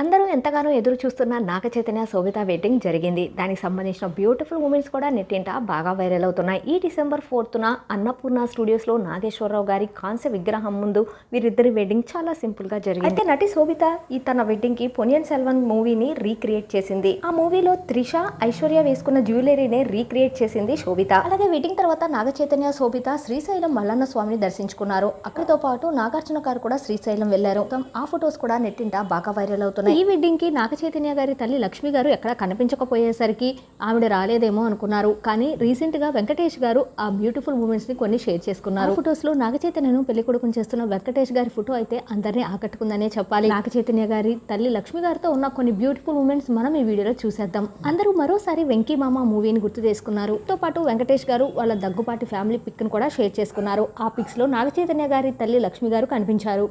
అందరూ ఎంతగానో ఎదురు చూస్తున్న నాగ చైతన్య శోభిత వెడ్డింగ్ జరిగింది. దానికి సంబంధించిన బ్యూటిఫుల్ మూమెంట్స్ కూడా నెట్టింట బాగా వైరల్ అవుతున్నాయి. ఈ డిసెంబర్ ఫోర్త్న అన్నపూర్ణ స్టూడియోస్లో నాగేశ్వరరావు గారి కాంస్య విగ్రహం ముందు వీరిద్దరి వెడ్డింగ్ చాలా సింపుల్గా జరిగింది. అయితే నటి శోభిత ఈ తన వెడ్డింగ్కి పొనియన్ సెల్వన్ మూవీని రీక్రియేట్ చేసింది. ఆ మూవీలో త్రిష ఐశ్వర్య వేసుకున్న జ్యువెలరీని రీక్రియేట్ చేసింది శోభిత. అలాగే వెడ్డింగ్ తర్వాత నాగ చైతన్య శోభిత శ్రీశైలం మల్లన్న స్వామిని దర్శించుకున్నారు. అక్కడితో పాటు నాగార్జున గారు కూడా శ్రీశైలం వెళ్ళారు ఆ ఫొటోస్ కూడా నెట్టింట బాగా వైరల్ అవుతున్నాయి. ఈ వెడ్డింగ్కి నాగ చైతన్య గారి తల్లి లక్ష్మి గారు ఎక్కడ కనిపించకపోయేసరికి ఆవిడ రాలేదేమో అనుకున్నారు. కానీ రీసెంట్గా వెంకటేష్ గారు ఆ బ్యూటిఫుల్ మూమెంట్స్ని కొన్ని షేర్ చేసుకున్నారు. ఫొటోస్లో నాగ చైతన్యను పెళ్ళి కొడుకుని చేస్తున్న వెంకటేష్ గారి ఫోటో అయితే అందరినీ ఆకట్టుకుందనే చెప్పాలి. నాగ చైతన్య గారి తల్లి లక్ష్మి గారితో ఉన్న కొన్ని బ్యూటిఫుల్ మూమెంట్స్ మనం ఈ వీడియోలో చూసేద్దాం. అందరూ మరోసారి వెంకీ మామ మూవీని గుర్తు చేసుకున్నారు. తో పాటు వెంకటేష్ గారు వాళ్ళ దగ్గుపాటి ఫ్యామిలీ పిక్ను కూడా షేర్ చేసుకున్నారు. ఆ పిక్స్లో నాగ చైతన్య గారి తల్లి లక్ష్మి గారు కనిపించారు.